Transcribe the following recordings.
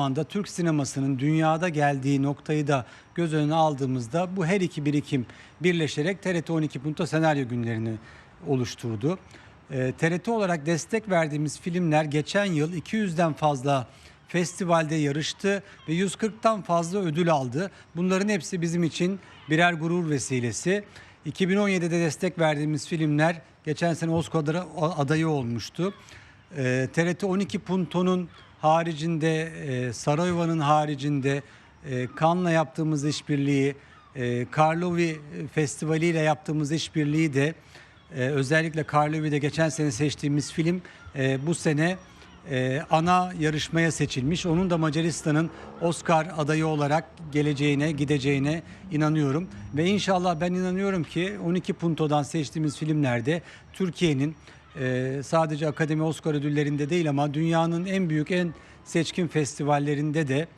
anda Türk sinemasının dünyada geldiği noktayı da göz önüne aldığımızda bu her iki birikim birleşerek TRT 12 Punto senaryo günlerini oluşturdu. Ee, TRT olarak destek verdiğimiz filmler geçen yıl 200'den fazla festivalde yarıştı ve 140'tan fazla ödül aldı. Bunların hepsi bizim için birer gurur vesilesi. 2017'de destek verdiğimiz filmler geçen sene Oscar adayı olmuştu. Ee, TRT 12 Punto'nun haricinde, e, Sarayova'nın haricinde e, Cannes'la yaptığımız işbirliği, e, Karlovy Festivali ile yaptığımız işbirliği de e, özellikle Karlovy'de geçen sene seçtiğimiz film e, bu sene e, ana yarışmaya seçilmiş. Onun da Macaristan'ın Oscar adayı olarak geleceğine, gideceğine inanıyorum. Ve inşallah ben inanıyorum ki 12 Punto'dan seçtiğimiz filmlerde Türkiye'nin e, sadece Akademi Oscar ödüllerinde değil ama dünyanın en büyük, en seçkin festivallerinde de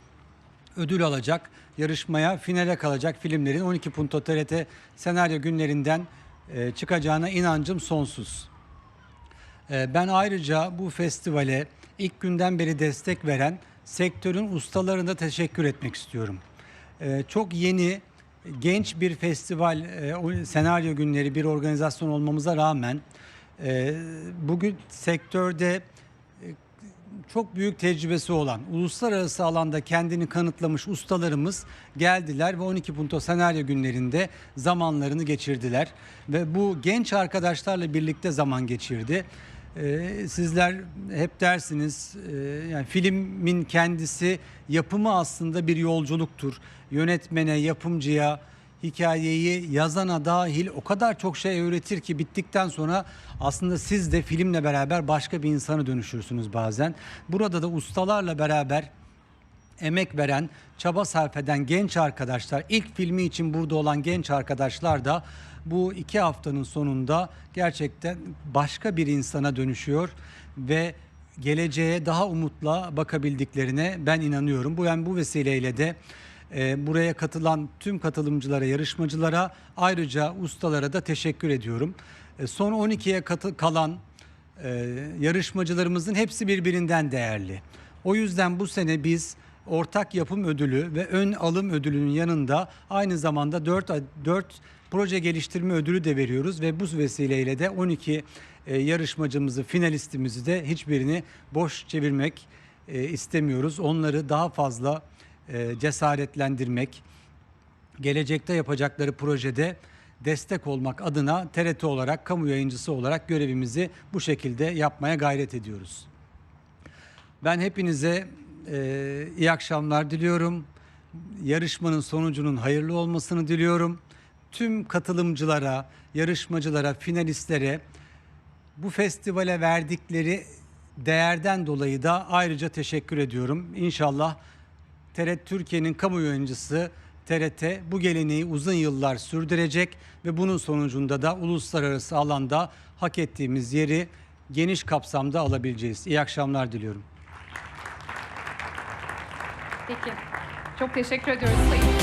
ödül alacak, yarışmaya finale kalacak filmlerin 12 Punto TRT senaryo günlerinden e, çıkacağına inancım sonsuz. E, Ben ayrıca bu festivale ilk günden beri destek veren sektörün ustalarına teşekkür etmek istiyorum. E, Çok yeni, genç bir festival, e, senaryo günleri bir organizasyon olmamıza rağmen bugün sektörde çok büyük tecrübesi olan, uluslararası alanda kendini kanıtlamış ustalarımız geldiler ve 12 Punto senaryo günlerinde zamanlarını geçirdiler. Ve bu genç arkadaşlarla birlikte zaman geçirdi. Ee, sizler hep dersiniz, e, yani filmin kendisi yapımı aslında bir yolculuktur. Yönetmene, yapımcıya, hikayeyi yazana dahil o kadar çok şey öğretir ki bittikten sonra aslında siz de filmle beraber başka bir insana dönüşürsünüz bazen. Burada da ustalarla beraber emek veren, çaba sarf eden genç arkadaşlar, ilk filmi için burada olan genç arkadaşlar da bu iki haftanın sonunda gerçekten başka bir insana dönüşüyor ve geleceğe daha umutla bakabildiklerine ben inanıyorum. Bu yani bu vesileyle de e, buraya katılan tüm katılımcılara, yarışmacılara ayrıca ustalara da teşekkür ediyorum. E, son 12'ye katı kalan e, yarışmacılarımızın hepsi birbirinden değerli. O yüzden bu sene biz ortak yapım ödülü ve ön alım ödülünün yanında aynı zamanda 4, 4 proje geliştirme ödülü de veriyoruz ve bu vesileyle de 12 e, yarışmacımızı, finalistimizi de hiçbirini boş çevirmek e, istemiyoruz. Onları daha fazla e, cesaretlendirmek, gelecekte yapacakları projede destek olmak adına TRT olarak, kamu yayıncısı olarak görevimizi bu şekilde yapmaya gayret ediyoruz. Ben hepinize e, iyi akşamlar diliyorum. Yarışmanın sonucunun hayırlı olmasını diliyorum. Tüm katılımcılara, yarışmacılara, finalistlere bu festivale verdikleri değerden dolayı da ayrıca teşekkür ediyorum. İnşallah TRT Türkiye'nin kamu yayıncısı TRT bu geleneği uzun yıllar sürdürecek ve bunun sonucunda da uluslararası alanda hak ettiğimiz yeri geniş kapsamda alabileceğiz. İyi akşamlar diliyorum. Peki. Çok teşekkür ediyoruz Sayın.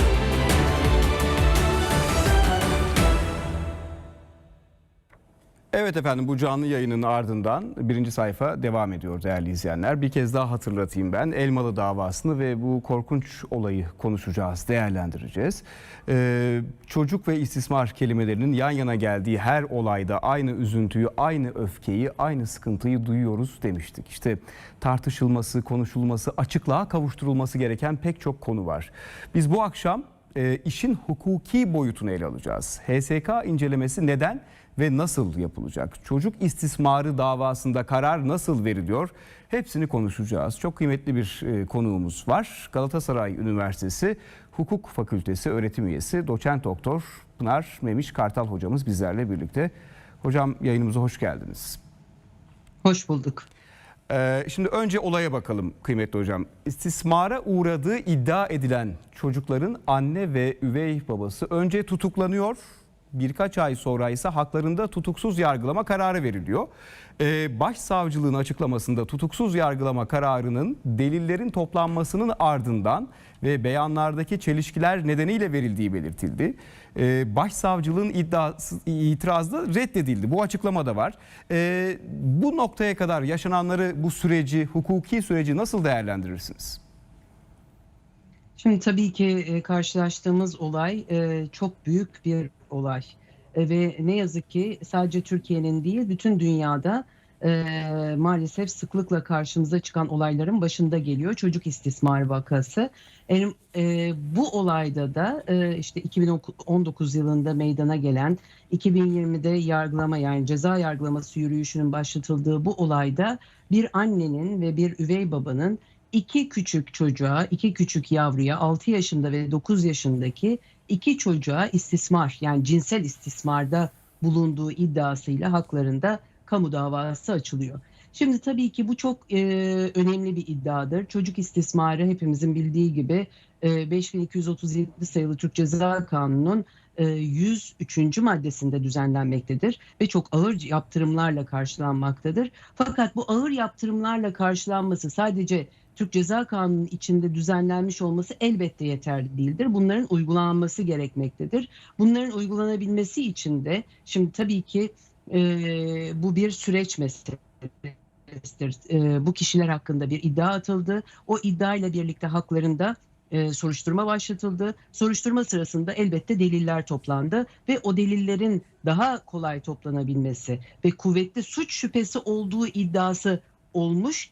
Evet efendim bu canlı yayının ardından birinci sayfa devam ediyor değerli izleyenler. Bir kez daha hatırlatayım ben Elmalı davasını ve bu korkunç olayı konuşacağız, değerlendireceğiz. Ee, çocuk ve istismar kelimelerinin yan yana geldiği her olayda aynı üzüntüyü, aynı öfkeyi, aynı sıkıntıyı duyuyoruz demiştik. İşte tartışılması, konuşulması, açıklığa kavuşturulması gereken pek çok konu var. Biz bu akşam e, işin hukuki boyutunu ele alacağız. HSK incelemesi neden ve nasıl yapılacak? Çocuk istismarı davasında karar nasıl veriliyor? Hepsini konuşacağız. Çok kıymetli bir e, konuğumuz var. Galatasaray Üniversitesi Hukuk Fakültesi öğretim üyesi doçent doktor Pınar Memiş Kartal hocamız bizlerle birlikte. Hocam yayınımıza hoş geldiniz. Hoş bulduk. Ee, şimdi önce olaya bakalım kıymetli hocam. İstismara uğradığı iddia edilen çocukların anne ve üvey babası önce tutuklanıyor. Birkaç ay sonra ise haklarında tutuksuz yargılama kararı veriliyor. Ee, başsavcılığın açıklamasında tutuksuz yargılama kararının delillerin toplanmasının ardından ve beyanlardaki çelişkiler nedeniyle verildiği belirtildi. Ee, başsavcılığın iddiası itirazı da reddedildi. Bu açıklamada var. Ee, bu noktaya kadar yaşananları, bu süreci, hukuki süreci nasıl değerlendirirsiniz? Şimdi tabii ki e, karşılaştığımız olay e, çok büyük bir olay. E, ve ne yazık ki sadece Türkiye'nin değil bütün dünyada maalesef sıklıkla karşımıza çıkan olayların başında geliyor. Çocuk istismarı vakası. E, bu olayda da işte 2019 yılında meydana gelen 2020'de yargılama yani ceza yargılaması yürüyüşünün başlatıldığı bu olayda bir annenin ve bir üvey babanın iki küçük çocuğa, iki küçük yavruya 6 yaşında ve 9 yaşındaki iki çocuğa istismar yani cinsel istismarda bulunduğu iddiasıyla haklarında kamu davası açılıyor. Şimdi tabii ki bu çok e, önemli bir iddiadır. Çocuk istismarı hepimizin bildiği gibi e, 5237 sayılı Türk Ceza Kanunu'nun e, 103. maddesinde düzenlenmektedir ve çok ağır yaptırımlarla karşılanmaktadır. Fakat bu ağır yaptırımlarla karşılanması sadece Türk Ceza Kanunu'nun içinde düzenlenmiş olması elbette yeterli değildir. Bunların uygulanması gerekmektedir. Bunların uygulanabilmesi için de şimdi tabii ki e, bu bir süreç meselesidir. E, bu kişiler hakkında bir iddia atıldı. O iddiayla birlikte haklarında e, soruşturma başlatıldı. Soruşturma sırasında elbette deliller toplandı ve o delillerin daha kolay toplanabilmesi ve kuvvetli suç şüphesi olduğu iddiası olmuş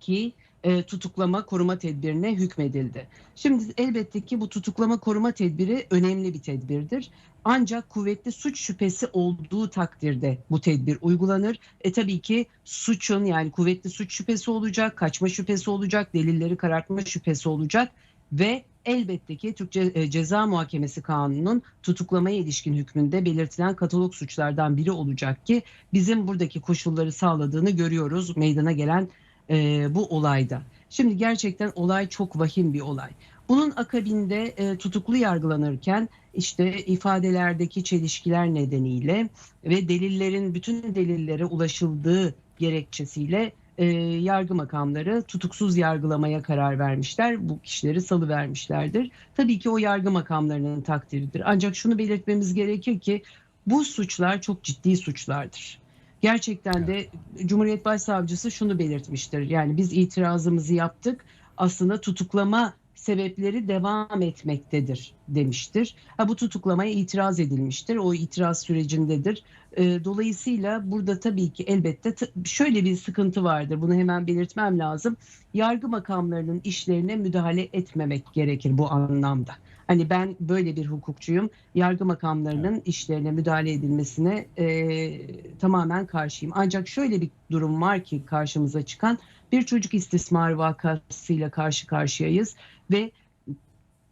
ki e, tutuklama koruma tedbirine hükmedildi. Şimdi elbette ki bu tutuklama koruma tedbiri önemli bir tedbirdir. Ancak kuvvetli suç şüphesi olduğu takdirde bu tedbir uygulanır. E tabii ki suçun yani kuvvetli suç şüphesi olacak, kaçma şüphesi olacak, delilleri karartma şüphesi olacak ve elbette ki Türk Ce- e, Ceza Muhakemesi Kanunu'nun tutuklamaya ilişkin hükmünde belirtilen katalog suçlardan biri olacak ki bizim buradaki koşulları sağladığını görüyoruz meydana gelen e, bu olayda. Şimdi gerçekten olay çok vahim bir olay. Bunun akabinde e, tutuklu yargılanırken işte ifadelerdeki çelişkiler nedeniyle ve delillerin bütün delillere ulaşıldığı gerekçesiyle e, yargı makamları tutuksuz yargılamaya karar vermişler. Bu kişileri salı vermişlerdir. Tabii ki o yargı makamlarının takdiridir. Ancak şunu belirtmemiz gerekir ki bu suçlar çok ciddi suçlardır. Gerçekten de Cumhuriyet Başsavcısı şunu belirtmiştir. Yani biz itirazımızı yaptık. Aslında tutuklama sebepleri devam etmektedir demiştir. Ha, bu tutuklamaya itiraz edilmiştir. O itiraz sürecindedir. E, dolayısıyla burada tabii ki elbette şöyle bir sıkıntı vardır. Bunu hemen belirtmem lazım. Yargı makamlarının işlerine müdahale etmemek gerekir bu anlamda. Hani ben böyle bir hukukçuyum. Yargı makamlarının işlerine müdahale edilmesine e, tamamen karşıyım. Ancak şöyle bir durum var ki karşımıza çıkan bir çocuk istismar vakasıyla karşı karşıyayız ve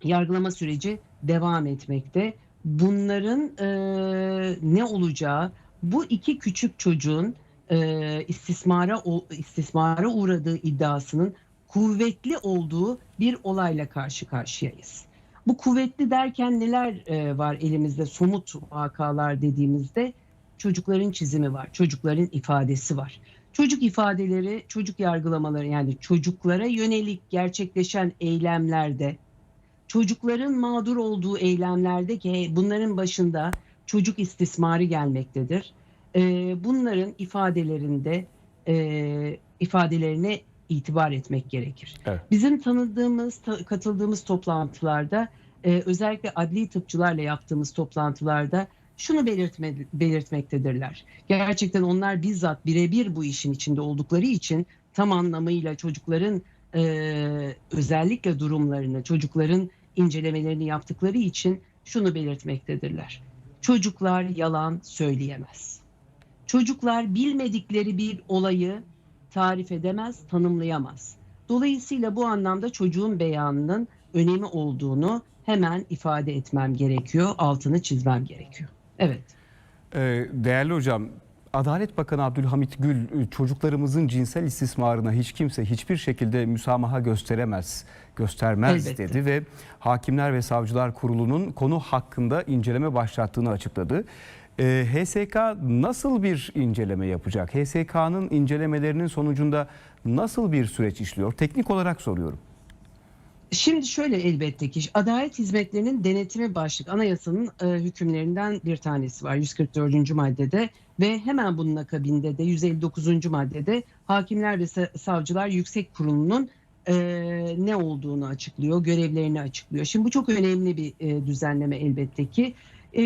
yargılama süreci devam etmekte. Bunların e, ne olacağı bu iki küçük çocuğun e, istismara o- istismara uğradığı iddiasının kuvvetli olduğu bir olayla karşı karşıyayız. Bu kuvvetli derken neler e, var elimizde somut vakalar dediğimizde çocukların çizimi var, çocukların ifadesi var. Çocuk ifadeleri, çocuk yargılamaları yani çocuklara yönelik gerçekleşen eylemlerde, çocukların mağdur olduğu eylemlerde ki bunların başında çocuk istismarı gelmektedir. E, bunların ifadelerinde e, ifadelerine itibar etmek gerekir. Evet. Bizim tanıdığımız, ta- katıldığımız toplantılarda e, özellikle adli tıpçılarla yaptığımız toplantılarda şunu belirtme, belirtmektedirler. Gerçekten onlar bizzat birebir bu işin içinde oldukları için tam anlamıyla çocukların e, özellikle durumlarını, çocukların incelemelerini yaptıkları için şunu belirtmektedirler. Çocuklar yalan söyleyemez. Çocuklar bilmedikleri bir olayı tarif edemez, tanımlayamaz. Dolayısıyla bu anlamda çocuğun beyanının önemi olduğunu hemen ifade etmem gerekiyor, altını çizmem gerekiyor. Evet. Ee, Değerli hocam, Adalet Bakanı Abdülhamit Gül çocuklarımızın cinsel istismarına hiç kimse hiçbir şekilde müsamaha gösteremez, göstermez Elbette. dedi ve Hakimler ve Savcılar Kurulu'nun konu hakkında inceleme başlattığını açıkladı. Ee, HSK nasıl bir inceleme yapacak? HSK'nın incelemelerinin sonucunda nasıl bir süreç işliyor? Teknik olarak soruyorum. Şimdi şöyle elbette ki adalet hizmetlerinin denetimi başlık anayasanın e, hükümlerinden bir tanesi var 144. maddede ve hemen bunun akabinde de 159. maddede Hakimler ve Sa- Savcılar Yüksek Kurulu'nun e, ne olduğunu açıklıyor, görevlerini açıklıyor. Şimdi bu çok önemli bir e, düzenleme elbette ki. E,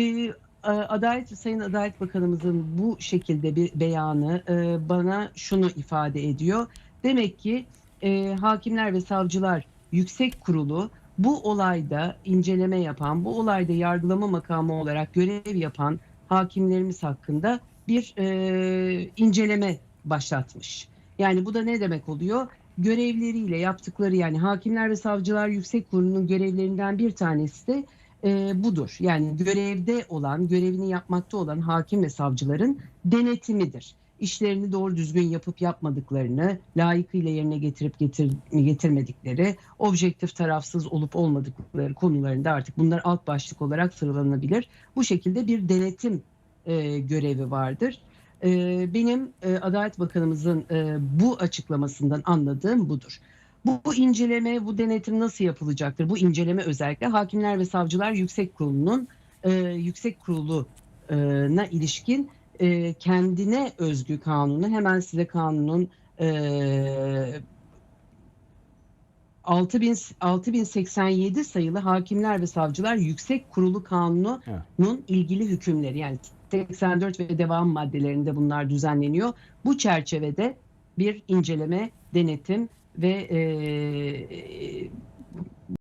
Adalet Sayın Adalet Bakanımızın bu şekilde bir beyanı e, bana şunu ifade ediyor. Demek ki e, Hakimler ve Savcılar Yüksek Kurulu bu olayda inceleme yapan, bu olayda yargılama makamı olarak görev yapan hakimlerimiz hakkında bir e, inceleme başlatmış. Yani bu da ne demek oluyor? Görevleriyle yaptıkları yani Hakimler ve Savcılar Yüksek Kurulu'nun görevlerinden bir tanesi de e, budur. Yani görevde olan, görevini yapmakta olan hakim ve savcıların denetimidir. İşlerini doğru düzgün yapıp yapmadıklarını, layıkıyla yerine getirip getir, getirmedikleri, objektif tarafsız olup olmadıkları konularında artık bunlar alt başlık olarak sıralanabilir. Bu şekilde bir denetim e, görevi vardır. E, benim e, Adalet Bakanımızın e, bu açıklamasından anladığım budur. Bu, inceleme, bu denetim nasıl yapılacaktır? Bu inceleme özellikle Hakimler ve Savcılar Yüksek Kurulu'nun e, Yüksek Kurulu'na ilişkin e, kendine özgü kanunu, hemen size kanunun e, 6000 6087 sayılı Hakimler ve Savcılar Yüksek Kurulu Kanunu'nun ilgili hükümleri yani 84 ve devam maddelerinde bunlar düzenleniyor. Bu çerçevede bir inceleme, denetim ve e,